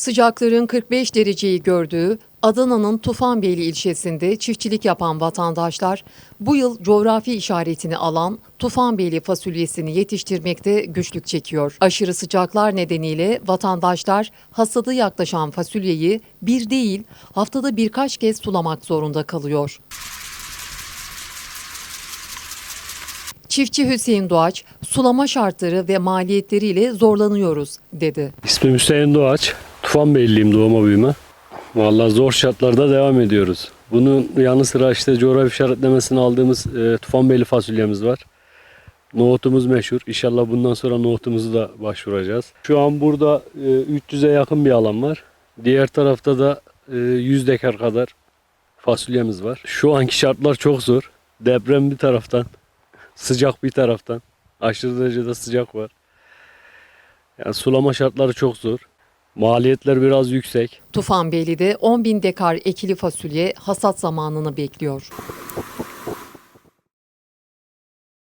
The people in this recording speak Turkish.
Sıcakların 45 dereceyi gördüğü Adana'nın Tufanbeyli ilçesinde çiftçilik yapan vatandaşlar bu yıl coğrafi işaretini alan Tufanbeyli fasulyesini yetiştirmekte güçlük çekiyor. Aşırı sıcaklar nedeniyle vatandaşlar hasadı yaklaşan fasulyeyi bir değil haftada birkaç kez sulamak zorunda kalıyor. Çiftçi Hüseyin Doğaç, sulama şartları ve maliyetleriyle zorlanıyoruz dedi. İsmim Hüseyin Doğaç. Tufanbeyliyim doğma büyüme. Vallahi zor şartlarda devam ediyoruz. Bunun yanı sıra işte coğrafi işaretlemesini aldığımız e, Tufanbeyli fasulyemiz var. Nohutumuz meşhur. İnşallah bundan sonra nohutumuzu da başvuracağız. Şu an burada e, 300'e yakın bir alan var. Diğer tarafta da e, 100 dekar kadar fasulyemiz var. Şu anki şartlar çok zor. Deprem bir taraftan, sıcak bir taraftan. Aşırı derecede sıcak var. Yani sulama şartları çok zor. Maliyetler biraz yüksek. Tufanbeyli'de 10 bin dekar ekili fasulye hasat zamanını bekliyor.